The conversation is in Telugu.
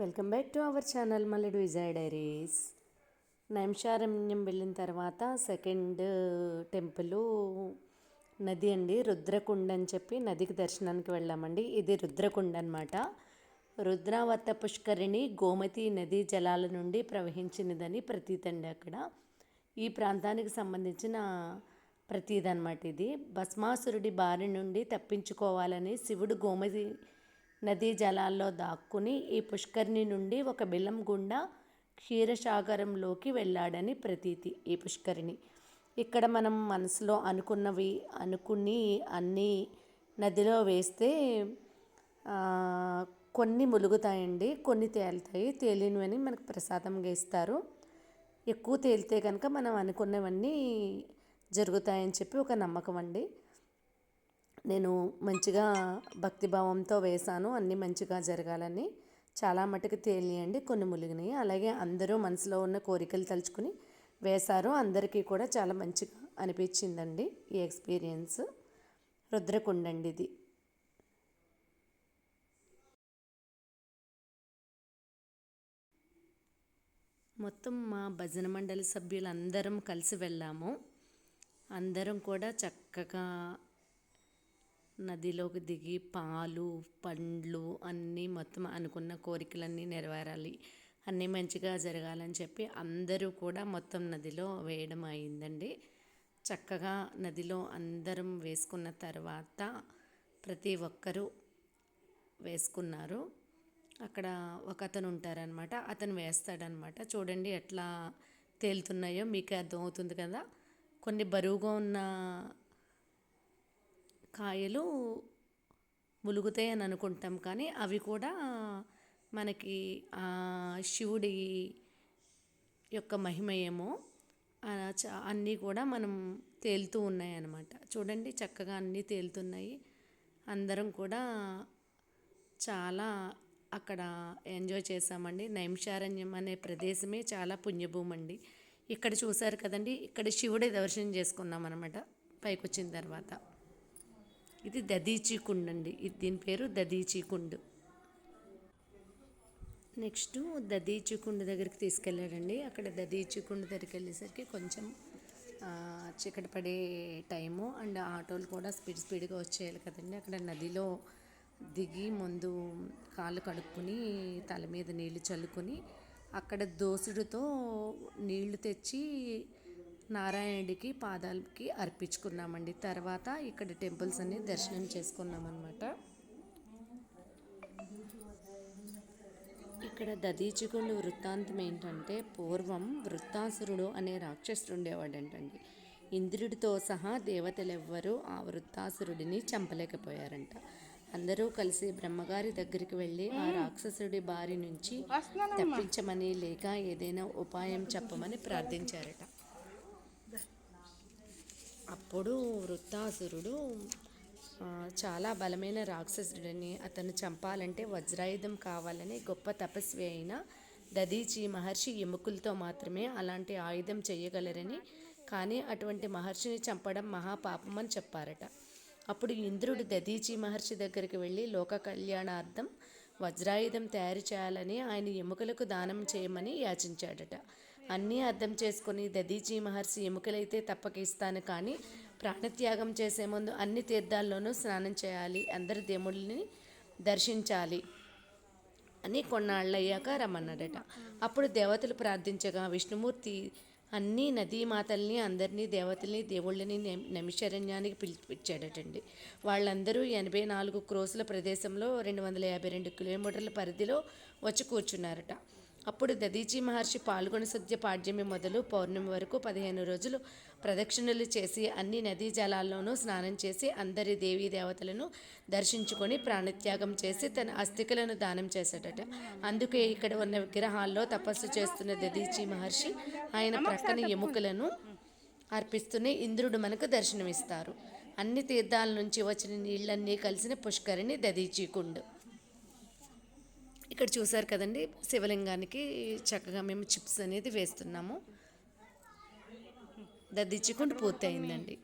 Welcome back to our channel Malledu Vijay diaries. Naimisharanyam వెళ్ళిన తర్వాత సెకండ్ టెంపుల్ నది అండి రుద్రకుండ అని చెప్పి నదికి దర్శనానికి వెళ్ళామండి. ఇది రుద్రకుండ అనమాట రుద్రావత పుష్కరిణి గోమతి నదీ జలాల నుండి ప్రవహించినదని ప్రతీతండి అక్కడ. ఈ ప్రాంతానికి సంబంధించిన ప్రతీత అనమాట ఇది. భస్మాసురుడి బారి నుండి తప్పించుకోవాలని శివుడు గోమతి నదీ జలాల్లో దాక్కుని ఈ పుష్కరిణి నుండి ఒక బిలం గుండా క్షీరసాగరంలోకి వెళ్ళాడని ప్రతీతి ఈ పుష్కరిణి. ఇక్కడ మనం మనసులో అనుకున్నవి అనుకుని అన్నీ నదిలో వేస్తే కొన్ని ములుగుతాయండి కొన్ని తేలుతాయి తేలినవని మనకు ప్రసాదంగా ఇస్తారు ఎక్కువ తేలితే కనుక మనం అనుకున్నవన్నీ జరుగుతాయని చెప్పి ఒక నమ్మకం అండి. నేను మంచిగా భక్తిభావంతో వేశాను. అన్నీ మంచిగా జరగాలని. చాలా మటుకు తేలియండి. కొన్ని ములిగినాయి. అలాగే అందరూ మనసులో ఉన్న కోరికలు తలుచుకుని వేశారు. అందరికీ కూడా చాలా మంచిగా అనిపించిందండి ఈ ఎక్స్పీరియన్స్. రుద్రకుండండి ఇది మొత్తం మా భజన మండలి సభ్యులందరం కలిసి వెళ్ళాము. అందరం కూడా చక్కగా నదిలోకి దిగి పాలు పండ్లు అన్నీ మొత్తం అనుకున్న కోరికలన్నీ నెరవేరాలి. అన్నీ మంచిగా జరగాలని చెప్పి అందరూ కూడా మొత్తం నదిలో వేయడం అయిందండి. చక్కగా నదిలో అందరం వేసుకున్న తర్వాత ప్రతి ఒక్కరూ వేసుకున్నారు. అక్కడ ఒక అతను ఉంటారనమాట అతను వేస్తాడనమాట చూడండి ఎట్లా తేలుతున్నాయో మీకు అర్థమవుతుంది కదా. కొన్ని బరువుగా ఉన్న కాయలు ములుగుతాయి అని అనుకుంటాం కానీ అవి కూడా మనకి శివుడి యొక్క మహిమ ఏమో అన్నీ కూడా మనం తేలుతూ ఉన్నాయి అన్నమాట చూడండి చక్కగా అన్నీ తేలుతున్నాయి. అందరం కూడా చాలా అక్కడ ఎంజాయ్ చేసామండి నైంశారణ్యం అనే ప్రదేశమే చాలా పుణ్యభూమి అండి ఇక్కడ చూశారు కదండి ఇక్కడ శివుడే దర్శనం చేసుకున్నాం అనమాట పైకి వచ్చిన తర్వాత. ఇది దదీచీ కుండ్ అండి ఇది దీని పేరు దదీచీ కుండ్ నెక్స్ట్ దదీచీ కుండ్ దగ్గరికి తీసుకెళ్ళాడండి. అక్కడ దదీచీ కుండ్ దగ్గరికి వెళ్ళేసరికి కొంచెం చీకటి పడే టైము. అండ్ ఆటోలు కూడా స్పీడ్ స్పీడ్గా వచ్చేయాలి కదండి. అక్కడ నదిలో దిగి ముందు కాళ్ళు కడుక్కుని తల మీద నీళ్ళు చల్లుకొని అక్కడ దోసుడుతో నీళ్ళు తెచ్చి నారాయణుడికి పాదాలకి అర్పించుకున్నామండి. తర్వాత ఇక్కడ టెంపుల్స్ అన్ని దర్శనం చేసుకున్నాం అనమాట ఇక్కడ దదీచికొండ వృత్తాంతం ఏంటంటే పూర్వం వృత్తాసురుడు అనే రాక్షసుడు ఉండేవాడంటండి. ఇంద్రుడితో సహా దేవతలెవ్వరూ ఆ వృత్తాసురుడిని చంపలేకపోయారంట. అందరూ కలిసి బ్రహ్మగారి దగ్గరికి వెళ్ళి ఆ రాక్షసుడి బారి నుంచి తప్పించమని లేక ఏదైనా ఉపాయం చెప్పమని ప్రార్థించారట. అప్పుడు వృత్తాసురుడు చాలా బలమైన రాక్షసుడిని అతను చంపాలంటే వజ్రాయుధం కావాలని గొప్ప తపస్వి అయిన దదీచి మహర్షి ఎముకలతో మాత్రమే అలాంటి ఆయుధం చేయగలరని కానీ అటువంటి మహర్షిని చంపడం మహాపాపం అని చెప్పారట. అప్పుడు ఇంద్రుడు దదీచి మహర్షి దగ్గరికి వెళ్ళి లోక కళ్యాణార్థం వజ్రాయుధం తయారు చేయాలని ఆయన ఎముకలకు దానం చేయమని యాచించాడట. అన్నీ అర్థం చేసుకొని దదీచి మహర్షి ఎముకలైతే తప్పక ఇస్తాను కానీ ప్రాణత్యాగం చేసే ముందు అన్ని తీర్థాల్లోనూ స్నానం చేయాలి. అందరి దేవుళ్ళని దర్శించాలి అని కొన్నాళ్ళయ్యాక రమ్మన్నాడట. అప్పుడు దేవతలు ప్రార్థించగా విష్ణుమూర్తి అన్ని నదీమాతల్ని అందరినీ దేవతల్ని దేవుళ్ళని నమిశరణ్యానికి పిలిపించాడటండి వాళ్ళందరూ ఎనభై నాలుగు క్రోసుల ప్రదేశంలో రెండు వందల యాభై రెండు కిలోమీటర్ల పరిధిలో వచ్చి కూర్చున్నారట. అప్పుడు దదీచి మహర్షి పాల్గొన సద్య పాడ్యమి మొదలు పౌర్ణమి వరకు పదిహేను రోజులు ప్రదక్షిణలు చేసి అన్ని నదీ జలాల్లోనూ స్నానం చేసి అందరి దేవీ దేవతలను దర్శించుకొని ప్రాణత్యాగం చేసి తన అస్థికలను దానం చేశాడట అందుకే ఇక్కడ ఉన్న విగ్రహాల్లో తపస్సు చేస్తున్న దదీచి మహర్షి ఆయన ప్రక్కన ఎముకలను అర్పిస్తూనే ఇంద్రుడు మనకు దర్శనమిస్తారు. అన్ని తీర్థాల నుంచి వచ్చిన నీళ్ళన్నీ కలిసిన పుష్కరిణి దదీచీకుండు ఇక్కడ చూసారు కదండి శివలింగానికి చక్కగా మేము చిప్స్ అనేది వేస్తున్నాము. దద్దిచ్చుకుంటూ పూర్తి అయిందండి